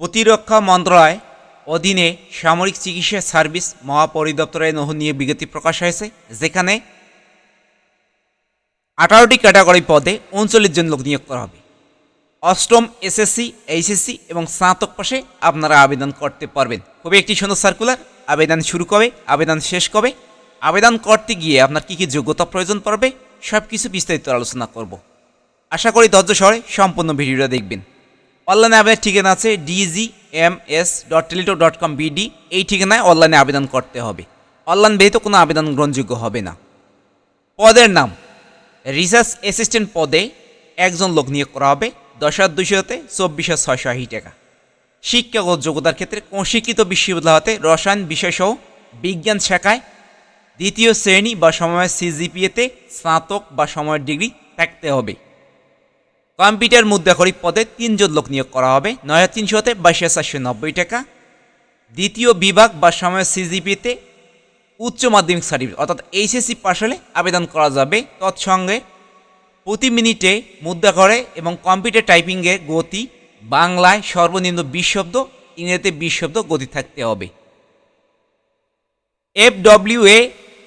প্রতিরক্ষা মন্ত্রণালয় অধীনে সামরিক চিকিৎসা সার্ভিস মহাপরিদপ্তরের নিয়ে বিজ্ঞপ্তি প্রকাশ হয়েছে, যেখানে আঠারোটি ক্যাটাগরি পদে উনচল্লিশ জন লোক নিয়োগ করা হবে। অষ্টম এসএসসি, এইচএসসি এবং স্নাতক পাশে আপনারা আবেদন করতে পারবেন। খুবই একটি সুন্দর সার্কুলার আবেদন শুরু কবে? আবেদন শেষ কবে? আবেদন করতে গিয়ে আপনার কী কী যোগ্যতা প্রয়োজন পড়বে? সব কিছু বিস্তারিত আলোচনা করব। আশা করি ধৈর্য সহরে সম্পূর্ণ ভিডিওটা দেখবেন। অনলাইনে আবেদনের ঠিকানা আছে D G M S dot teletalk dot com B D এই ঠিকানায় অনলাইনে আবেদন করতে হবে। অনলাইন ব্যতীত কোনো আবেদন গ্রহণযোগ্য হবে না। পদের নাম, রিসার্চ অ্যাসিস্ট্যান্ট পদে একজন লোক নিয়োগ করা হবে, দশ হাজার দুইশোতে চব্বিশ হাজার ছয়শো আশি টাকা। শিক্ষাগত যোগ্যতার ক্ষেত্রে শিক্ষিত বিশ্ববিদ্যালয় হতে রসায়ন বিষয়সহ বিজ্ঞান শাখায় দ্বিতীয় শ্রেণি বা সময়ের সিজিপিএতে স্নাতক বা সময়ের ডিগ্রি থাকতে হবে। কম্পিউটার মুদ্রাকরী পদে তিনজন লোক নিয়োগ করা হবে, নয় হাজার তিনশোতে বাইশ হাজার চারশো নব্বই টাকা। দ্বিতীয় বিভাগ বা সময়ের সিজিপিতে উচ্চ মাধ্যমিক সার্টিফিকেট অর্থাৎ এইচএসসি পাশ হলে আবেদন করা যাবে। তৎসঙ্গে প্রতি মিনিটে মুদ্রা করে এবং কম্পিউটার টাইপিংয়ের গতি, বাংলায় সর্বনিম্ন বিশ শব্দ, ইংরেজিতে বিশ শব্দ গতি থাকতে হবে। এফ ডব্লিউ এ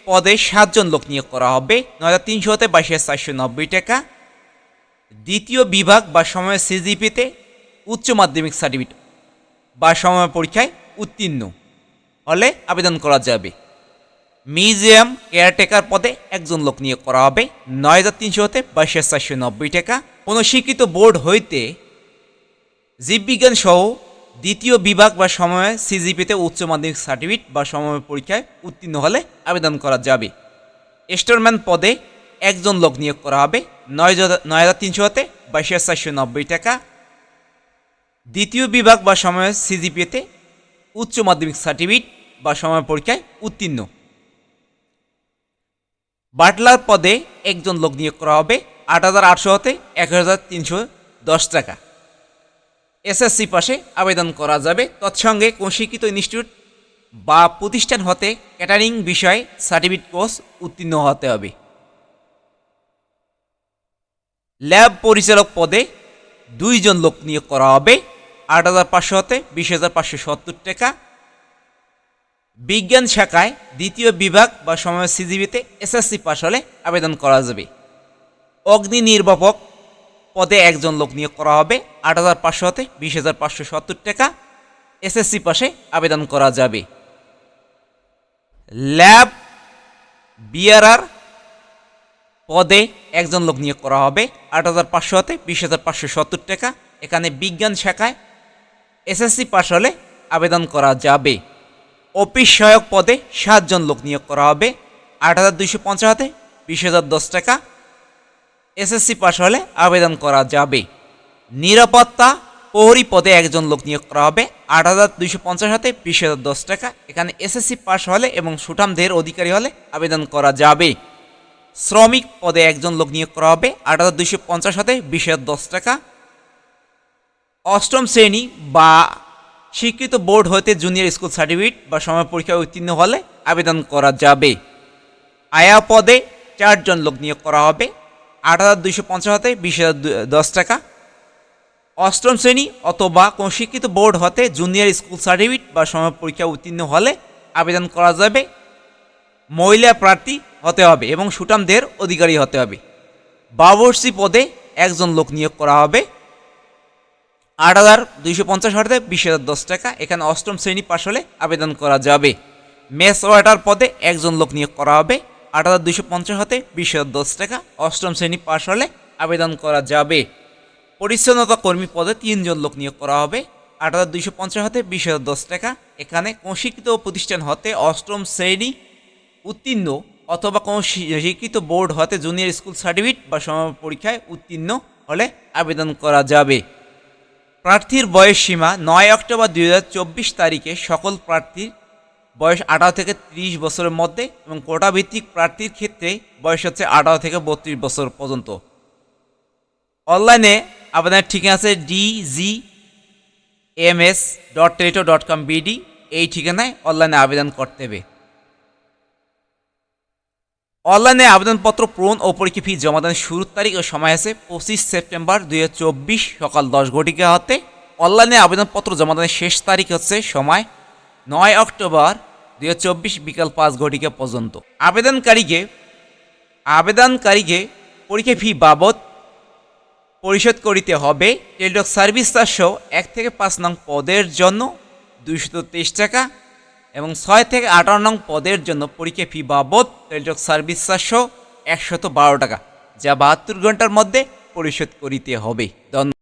পদে সাতজন লোক নিয়োগ করা হবে, নয় হাজার তিনশো হতে বাইশ হাজার চারশো নব্বই টাকা। দ্বিতীয় বিভাগ বা সময় সিজিপিতে উচ্চ মাধ্যমিক সার্টিফিকেট বা সময় পরীক্ষায় উত্তীর্ণ হলে আবেদন করা যাবে। মিউজিয়াম কেয়ারটেকার পদে একজন লোক নিয়োগ করা হবে। নয় হাজার তিনশো হতে বাইশ হাজার চারশো নব্বই টাকা। কোনো স্বীকৃত বোর্ড হইতে জীববিজ্ঞান সহ দ্বিতীয় বিভাগ বা সময়ে সিজিপিতে উচ্চ মাধ্যমিক সার্টিফিকেট বা সময় পরীক্ষায় উত্তীর্ণ হলে আবেদন করা যাবে। স্টোরম্যান পদে একজন লোক নিয়োগ করা হবে। নয় নয় হাজার তিনশো হতে বাইশ হাজার চারশো নব্বই টাকা। দ্বিতীয় বিভাগ বা সময় সিজিপিএতে উচ্চ মাধ্যমিক সার্টিফিকেট বা সময় পরীক্ষায় উত্তীর্ণ। বাটলার পদে একজন লোক নিয়োগ করা হবে আট হাজার আটশো হতে এক হাজার তিনশো দশ টাকা। এসএসসি পাশে আবেদন করা যাবে। তৎসঙ্গে কোন শিক্ষিত ইনস্টিটিউট বা প্রতিষ্ঠান হতে ক্যাটারিং বিষয়ে সার্টিফিকেট কোর্স উত্তীর্ণ হতে হবে। ল্যাব পরিচালক পদে দুইজন লোক নিয়োগ করা হবে। আট হাজার পাঁচশো হতে বিশ হাজার পাঁচশো সত্তর টাকা। বিজ্ঞান শাখায় দ্বিতীয় বিভাগ বা সময় সিজিবিতে এসএসসি পাশ হলে আবেদন করা যাবে। অগ্নি নির্বাপক পদে একজন লোক নিয়োগ করা হবে। আট হাজার পাঁচশো হতে বিশ হাজার পাঁচশো সত্তর টাকা। এসএসসি পাশে আবেদন করা যাবে। ল্যাব বিআরআর পদে একজন লোক নিয়োগ করা হবে। আট হাজার পাঁচশো হতে বিশ হাজার পাঁচশো সত্তর টাকা। এখানে বিজ্ঞান শাখায় এসএসসি পাশ হলে আবেদন করা যাবে। অফিস সহায়ক পদে সাতজন লোক নিয়োগ করা হবে। আট হাজার দুইশো পঞ্চাশ হতে বিশ হাজার দশ টাকা। এসএসসি পাশ হলে আবেদন করা যাবে। নিরাপত্তা প্রহরী পদে একজন লোক নিয়োগ করা হবে। আট হাজার দুইশো পঞ্চাশ হাতে বিশ হাজার দশ টাকা। এখানে এসএসসি পাশ হলে এবং সুঠাম দেহের অধিকারী হলে আবেদন করা যাবে। শ্রমিক পদে একজন লোক নিয়োগ করা হবে, আট হাজার দুইশো পঞ্চাশ হাতে বিশ হাজার দশ টাকা। অষ্টম শ্রেণি বা স্বীকৃত বোর্ড হতে জুনিয়র স্কুল সার্টিফিকেট বা সময় পরীক্ষায় উত্তীর্ণ হলে আবেদন করা যাবে। আয়া পদে চারজন লোক নিয়োগ করা হবে, আট হাজার দুইশো পঞ্চাশ হতে বিশ হাজার দশ টাকা। অষ্টম শ্রেণি অথবা কোনো শিক্ষিত বোর্ড হতে জুনিয়র স্কুল সার্টিফিকেট বা সময় পরীক্ষা উত্তীর্ণ হলে আবেদন করা যাবে মহিলা প্রার্থী হতে হবে এবং সুটামদের অধিকারী হতে হবে। বাবরসি পদে একজন লোক নিয়োগ করা হবে। আট হাজার দুইশো পঞ্চাশ হতে বিশ হাজার দশ টাকা। এখানে অষ্টম শ্রেণি পাশ হলে আবেদন করা যাবে। মেস ওয়াটার পদে একজন লোক নিয়োগ করা হবে। আট হাজার দুইশো পঞ্চাশ হতে বিশ হাজার দশ টাকা। অষ্টম শ্রেণি পাশ হলে আবেদন করা যাবে। পরিচ্ছন্নতা কর্মী পদে তিনজন লোক নিয়োগ করা হবে। আট হাজার দুইশো পঞ্চাশ হতে বিশ হাজার দশ টাকা। এখানে কোন প্রতিষ্ঠান হতে অষ্টম শ্রেণি উত্তীর্ণ অথবা কোনো স্বীকৃত বোর্ড হতে জুনিয়র স্কুল সার্টিফিকেট বা সম পরীক্ষায় উত্তীর্ণ হলে আবেদন করা যাবে। প্রার্থীর বয়স সীমা নয় অক্টোবর দু হাজার চব্বিশ তারিখে সকল প্রার্থীর বয়স আঠারো থেকে ত্রিশ বছরের মধ্যে এবং কোটা ভিত্তিক প্রার্থীর ক্ষেত্রে বয়স হচ্ছে আঠারো থেকে বত্রিশ বছর পর্যন্ত। অনলাইনে আবেদনের ঠিকানা আছে D G M S dot teletalk dot com B D এই ঠিকানায় অনলাইনে আবেদন করতে হবে। অনলাইনে আবেদনপত্র পূরণ ও পরীক্ষা ফি জমাদানের শুরুর তারিখ ও সময় আছে পঁচিশ সেপ্টেম্বর দুই হাজার চব্বিশ সকাল দশ ঘটিকা হতে। অনলাইনে আবেদনপত্র জমা দানের শেষ তারিখ হচ্ছে সময় নয় অক্টোবর দুই হাজার চব্বিশ বিকাল পাঁচ ঘটিকা পর্যন্ত। আবেদনকারীকে আবেদনকারীকে পরীক্ষা ফি বাবদ পরিশোধ করিতে হবে। টেলিটক সার্ভিস চারশো এক থেকে পাঁচ নং পদের জন্য দুইশত টাকা। এবং ছয় থেকে আঠারো নং পদের জন্য পরীক্ষা ফি বাবদ টেলিটক সার্ভিস চারশো একশত বারো টাকা, যা বাহাত্তর ঘণ্টার মধ্যে পরিশোধ করিতে হবে। ধন্যবাদ।